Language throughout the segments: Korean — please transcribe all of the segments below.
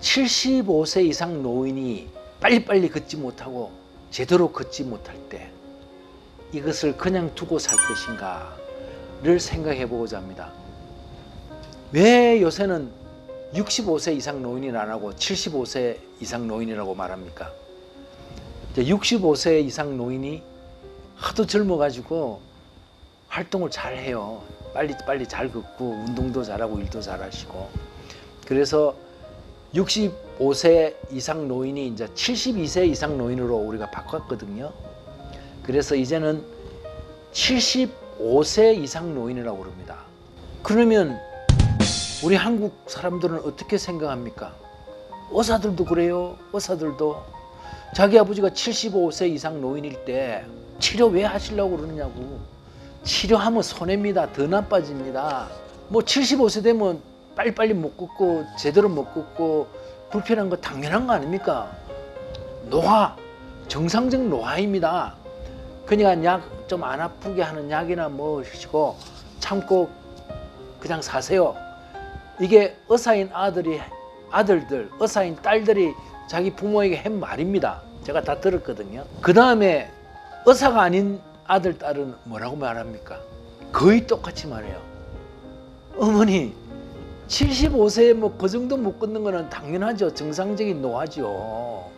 75세 이상 노인이 빨리빨리 걷지 못하고 제대로 걷지 못할 때 이것을 그냥 두고 살 것인가를 생각해 보고자 합니다. 왜 요새는 65세 이상 노인이 안 하고 75세 이상 노인이라고 말합니까? 이제 65세 이상 노인이 하도 젊어가지고 활동을 잘 해요. 빨리 빨리 잘 걷고 운동도 잘하고 일도 잘하시고 그래서 65세 이상 노인이 이제 72세 이상 노인으로 우리가 바꿨거든요. 그래서 이제는 75세 이상 노인이라고 그럽니다. 그러면 우리 한국 사람들은 어떻게 생각합니까? 의사들도 그래요. 의사들도 자기 아버지가 75세 이상 노인일 때 치료 왜 하시려고 그러느냐고. 치료하면 손해입니다. 더 나빠집니다. 뭐 75세 되면 빨리빨리 못 걷고 제대로 못 걷고 불편한 거 당연한 거 아닙니까? 노화, 정상적 노화입니다. 그러니까 약좀 안 아프게 하는 약이나 뭐 하시고 참고 그냥 사세요. 이게 의사인 아들이 아들들, 의사인 딸들이 자기 부모에게 한 말입니다. 제가 다 들었거든요. 그 다음에 의사가 아닌 아들, 딸은 뭐라고 말합니까? 거의 똑같이 말해요. 어머니, 75세 뭐그 정도 못 걷는 거는 당연하죠. 정상적인 노화죠.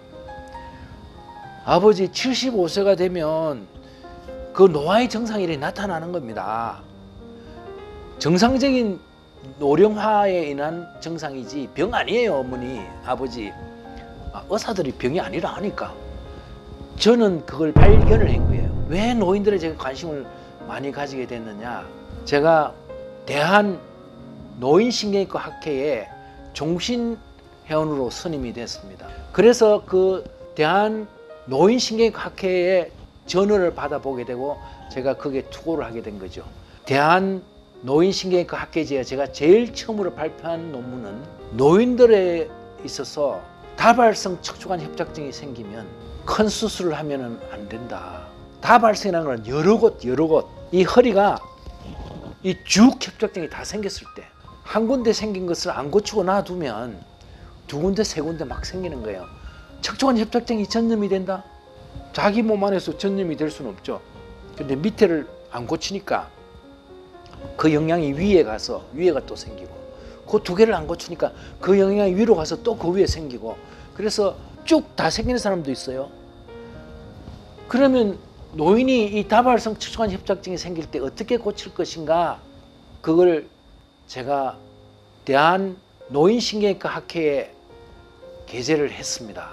아버지 75세가 되면 그 노화의 정상일이 나타나는 겁니다. 정상적인 노령화에 인한 정상이지 병 아니에요, 어머니, 아버지. 아, 의사들이 병이 아니라 하니까 저는 그걸 발견을 한 거예요. 왜 노인들에 제가 관심을 많이 가지게 됐느냐? 제가 대한 노인신경외과 학회에 종신 회원으로 선임이 됐습니다. 그래서 그 대한 노인신경외과 학회에 전원을 받아보게 되고 제가 거기에 투고를 하게 된 거죠. 대한 노인신경외과 학회제에 제가 제일 처음으로 발표한 논문은 노인들에 있어서 다발성 척추관 협착증이 생기면 큰 수술을 하면은 안 된다. 다발성이라는 건 여러 곳 여러 곳 이 허리가 이 쭉 협착증이 다 생겼을 때 한 군데 생긴 것을 안 고치고 놔두면 두 군데 세 군데 막 생기는 거예요. 척추관 협착증이 전염이 된다. 자기 몸 안에서 전염이 될 수는 없죠. 근데 밑에를 안 고치니까 그 영향이 위에 가서 위에가 또 생기고 그 두 개를 안 고치니까 그 영향이 위로 가서 또 그 위에 생기고 그래서 쭉 다 생기는 사람도 있어요. 그러면 노인이 이 다발성 척추관 협착증이 생길 때 어떻게 고칠 것인가 그걸 제가 대한 노인신경외과 학회에 게재를 했습니다.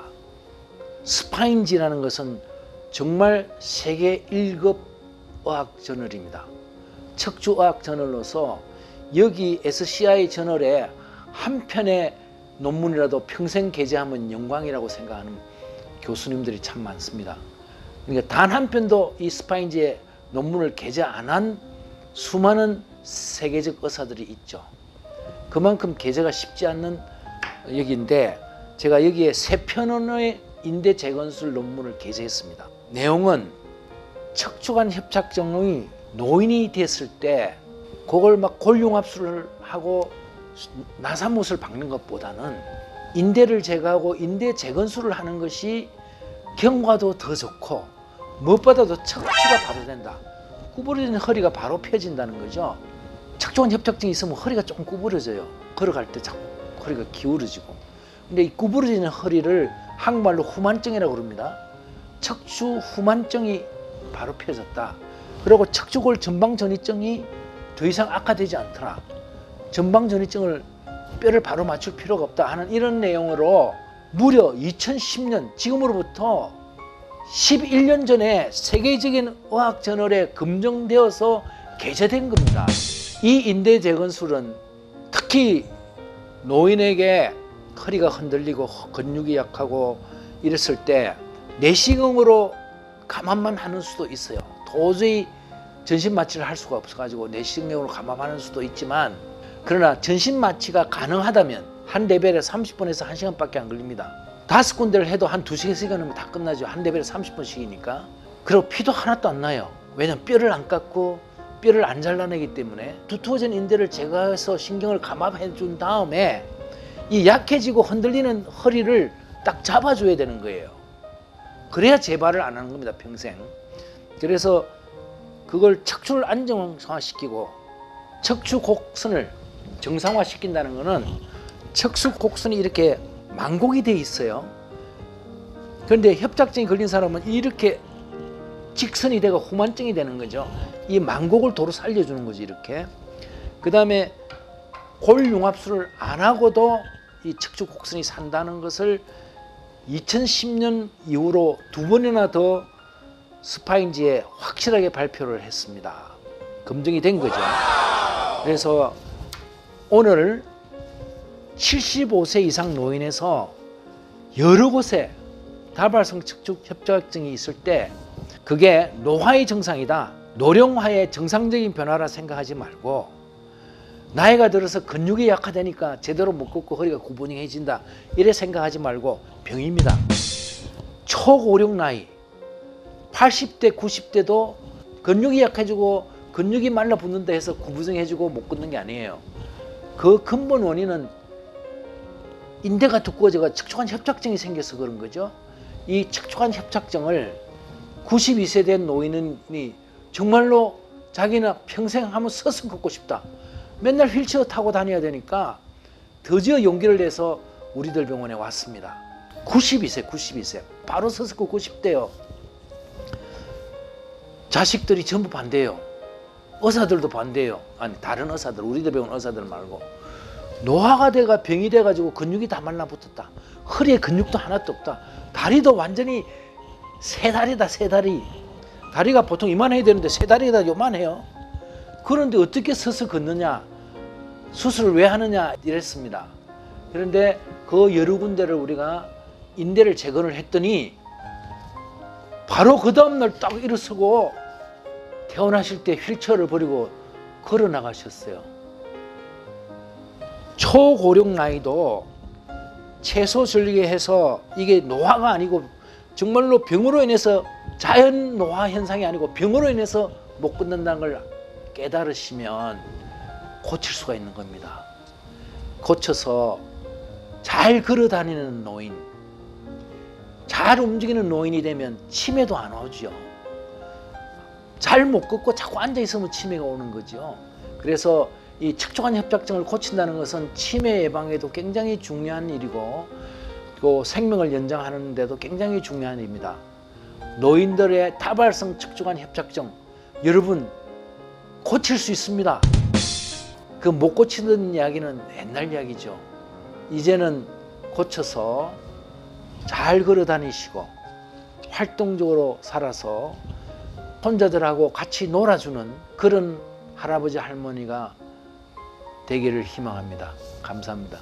스파인지라는 것은 정말 세계 1급 의학 저널입니다. 척추 의학 저널로서 여기 SCI 저널에 한 편의 논문이라도 평생 게재하면 영광이라고 생각하는 교수님들이 참 많습니다. 그러니까 단 한 편도 이 스파인지에 논문을 게재 안 한 수많은 세계적 의사들이 있죠. 그만큼 게재가 쉽지 않는 여기인데 제가 여기에 세 편의 인대 재건술 논문을 게재했습니다. 내용은 척추관 협착증의 노인이 됐을 때 그걸 막 골융합술을 하고 나사못을 박는 것보다는 인대를 제거하고 인대 재건술을 하는 것이 경과도 더 좋고 무엇보다도 척추가 바로 된다. 구부러진 허리가 바로 펴진다는 거죠. 척추관 협착증이 있으면 허리가 조금 구부러져요. 걸어갈 때 자꾸 허리가 기울어지고. 근데 이 구부러지는 허리를 한국말로 후만증이라고 그럽니다. 척추 후만증이 바로 펴졌다. 그리고 척추골 전방전이증이 더 이상 악화되지 않더라. 전방전이증을 뼈를 바로 맞출 필요가 없다 하는 이런 내용으로 무려 2010년 지금으로부터 11년 전에 세계적인 의학 저널에 검증되어서 게재된 겁니다. 이 인대 재건술은 특히 노인에게 허리가 흔들리고 근육이 약하고 이랬을 때 내시경으로 감압만 하는 수도 있어요. 도저히 전신 마취를 할 수가 없어가지고 내시경으로 감압하는 수도 있지만 그러나 전신 마취가 가능하다면 한 레벨에 30분에서 1시간밖에 안 걸립니다. 다섯 군데를 해도 한 두세 시간이면 다 끝나죠. 한 레벨에 30분씩이니까. 그리고 피도 하나도 안 나요. 왜냐면 뼈를 안 깎고 뼈를 안 잘라내기 때문에 두터워진 인대를 제거해서 신경을 감압해 준 다음에 이 약해지고 흔들리는 허리를 딱 잡아줘야 되는 거예요. 그래야 재발을 안 하는 겁니다 평생. 그래서 그걸 척추를 안정화시키고 척추 곡선을 정상화시킨다는 것은 척추 곡선이 이렇게 만곡이 돼 있어요. 그런데 협착증이 걸린 사람은 이렇게 직선이 되고 후만증이 되는 거죠. 이 만곡을 도로 살려주는 거지 이렇게. 그 다음에 골융합술을 안 하고도 이 척추 곡선이 산다는 것을 2010년 이후로 두 번이나 더 스파인지에 확실하게 발표를 했습니다. 검증이 된 거죠. 그래서 오늘 75세 이상 노인에서 여러 곳에 다발성 척추 협착증이 있을 때 그게 노화의 증상이다. 노령화의 정상적인 변화라 생각하지 말고 나이가 들어서 근육이 약화되니까 제대로 못 걷고 허리가 구부정해진다. 이래 생각하지 말고 병입니다. 초고령 나이 80대 90대도 근육이 약해지고 근육이 말라붙는다 해서 구부정해지고 못 걷는 게 아니에요. 그 근본 원인은 인대가 두꺼워져가 척추관 협착증이 생겨서 그런 거죠. 이 척추관 협착증을 92세 된 노인이 정말로 자기는 평생 한번 서서 걷고 싶다. 맨날 휠체어 타고 다녀야 되니까 드디어 용기를 내서 우리들 병원에 왔습니다. 92세, 92세. 바로 서서 걷고 싶대요. 자식들이 전부 반대요. 의사들도 반대요. 아니 다른 의사들, 우리들 병원 의사들 말고 노화가 돼가 병이 돼가지고 근육이 다 말라붙었다. 허리에 근육도 하나도 없다. 다리도 완전히 세 다리다 세 다리. 다리가 보통 이만해야 되는데 세 다리가 요만해요. 그런데 어떻게 서서 걷느냐? 수술을 왜 하느냐? 이랬습니다. 그런데 그 여러 군데를 우리가 인대를 재건을 했더니 바로 그 다음날 딱 일어서고 태어나실 때 휠체어를 버리고 걸어 나가셨어요. 초고령 나이도 채소 절개해서 이게 노화가 아니고 정말로 병으로 인해서 자연 노화 현상이 아니고 병으로 인해서 못 걷는다는 걸 깨달으시면 고칠 수가 있는 겁니다. 고쳐서 잘 걸어 다니는 노인, 잘 움직이는 노인이 되면 치매도 안 오죠. 잘 못 걷고 자꾸 앉아 있으면 치매가 오는 거죠. 그래서 이 척추관 협착증을 고친다는 것은 치매 예방에도 굉장히 중요한 일이고 또 생명을 연장하는 데도 굉장히 중요한 일입니다. 노인들의 다발성 척추관 협착증 여러분 고칠 수 있습니다. 그 못 고치는 이야기는 옛날 이야기죠. 이제는 고쳐서 잘 걸어 다니시고 활동적으로 살아서 손자들하고 같이 놀아주는 그런 할아버지 할머니가 되기를 희망합니다. 감사합니다.